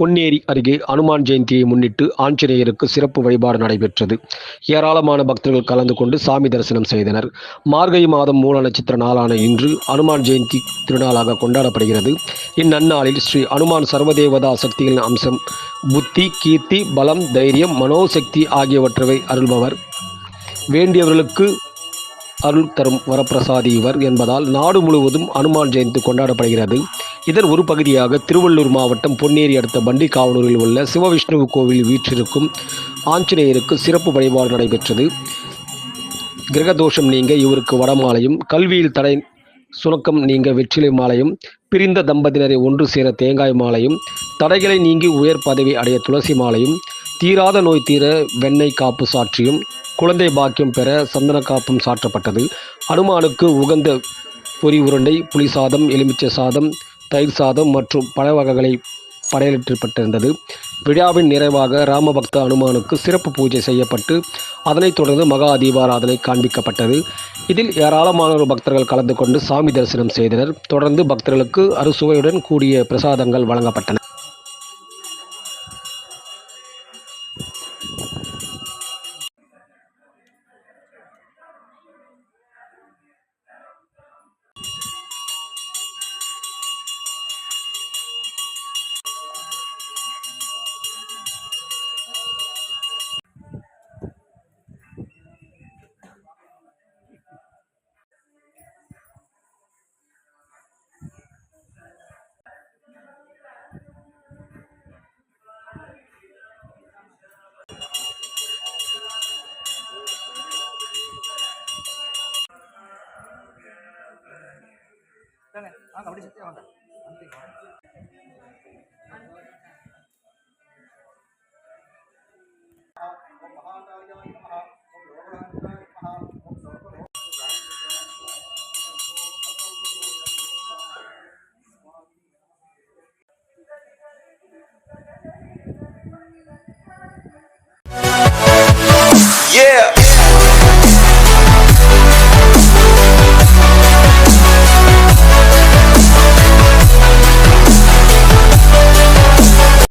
பொன்னேரி அருகே அனுமான் ஜெயந்தியை முன்னிட்டு ஆஞ்சநேயருக்கு சிறப்பு வழிபாடு நடைபெற்றது. ஏராளமான பக்தர்கள் கலந்து கொண்டு சாமி தரிசனம் செய்தனர். மார்கழி மாதம் மூல நட்சத்திர நாளான இன்று அனுமான் ஜெயந்தி திருநாளாக கொண்டாடப்படுகிறது. இந்நன்னாளில் ஸ்ரீ அனுமான் சர்வதேவதா சக்திகளின் அம்சம் புத்தி கீர்த்தி பலம் தைரியம் மனோசக்தி ஆகியவற்றை அருள்பவர். வேண்டியவர்களுக்கு அருள் தரும் வரப்பிரசாதி இவர் என்பதால் நாடு முழுவதும் அனுமான் ஜெயந்தி கொண்டாடப்படுகிறது. இதன் ஒரு பகுதியாக திருவள்ளூர் மாவட்டம் பொன்னேரி அடுத்த பண்டிகாவனூரில் உள்ள சிவவிஷ்ணு கோவில் வீற்றிருக்கும் ஆஞ்சநேயருக்கு சிறப்பு வழிபாடு நடைபெற்றது. கிரகதோஷம் நீங்க இவருக்கு வடமாலையும் கல்வியில் தடை சுணக்கம் நீங்க வெற்றிலை மாலையும் பிரிந்த தம்பதியினரை ஒன்று சேர தேங்காய் மாலையும் தடைகளை நீங்கி உயர் பதவி அடைய துளசி மாலையும் தீராத நோய் தீர வெண்ணெய் காப்பு சாற்றியும் குழந்தை பாக்கியம் பெற சந்தன காப்பும் சாற்றப்பட்டது. அனுமானுக்கு உகந்த பொரி உருண்டை புளி சாதம் எலுமிச்சை சாதம் தயிர் சாதம் மற்றும் பழ வகைகளை படையலிட்டப்பட்டிருந்தது விழாவின் நிறைவாக ராமபக்த அனுமானுக்கு சிறப்பு பூஜை செய்யப்பட்டு அதனைத் தொடர்ந்து மகா தீபாராதனை காண்பிக்கப்பட்டது. இதில் ஏராளமானோர் பக்தர்கள் கலந்து கொண்டு சாமி தரிசனம் செய்தனர். தொடர்ந்து பக்தர்களுக்கு அறுசுவையுடன் கூடிய பிரசாதங்கள் வழங்கப்பட்டன. வாங்க வாங்க. அப்படி சுற்றி வாங்க ஓம் ஓம்